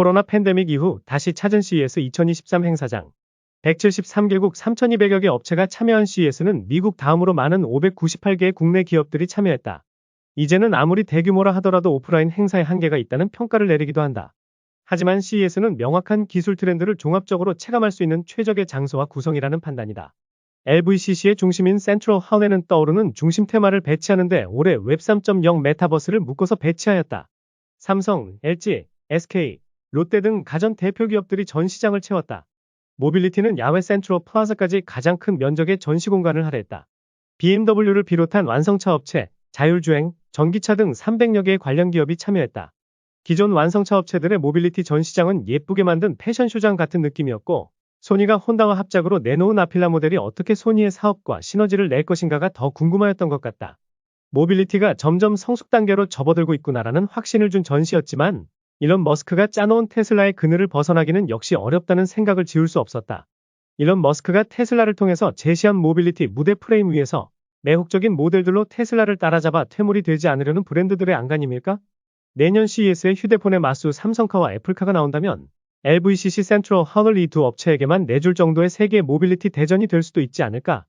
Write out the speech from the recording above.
코로나 팬데믹 이후 다시 찾은 CES 2023 행사장. 173개국 3,200여 개 업체가 참여한 CES는 미국 다음으로 많은 598개의 국내 기업들이 참여했다. 이제는 아무리 대규모라 하더라도 오프라인 행사에 한계가 있다는 평가를 내리기도 한다. 하지만 CES는 명확한 기술 트렌드를 종합적으로 체감할 수 있는 최적의 장소와 구성이라는 판단이다. LVCC의 중심인 센트럴 하운에는 떠오르는 중심 테마를 배치하는데 올해 웹 3.0 메타버스를 묶어서 배치하였다. 삼성, LG, SK, 롯데 등 가전 대표 기업들이 전 시장을 채웠다. 모빌리티는 야외 센트럴 플라자까지 가장 큰 면적의 전시 공간을 할애했다. BMW를 비롯한 완성차 업체, 자율주행, 전기차 등 300여 개의 관련 기업이 참여했다. 기존 완성차 업체들의 모빌리티 전시장은 예쁘게 만든 패션쇼장 같은 느낌이었고, 소니가 혼다와 합작으로 내놓은 아필라 모델이 어떻게 소니의 사업과 시너지를 낼 것인가가 더 궁금하였던 것 같다. 모빌리티가 점점 성숙 단계로 접어들고 있구나라는 확신을 준 전시였지만, 일론 머스크가 짜놓은 테슬라의 그늘을 벗어나기는 역시 어렵다는 생각을 지울 수 없었다. 일론 머스크가 테슬라를 통해서 제시한 모빌리티 무대 프레임 위에서 매혹적인 모델들로 테슬라를 따라잡아 퇴물이 되지 않으려는 브랜드들의 안간힘일까? 내년 CES에 휴대폰의 마수 삼성카와 애플카가 나온다면 LVCC 센트럴 하울 이두 업체에게만 내줄 정도의 세계 모빌리티 대전이 될 수도 있지 않을까?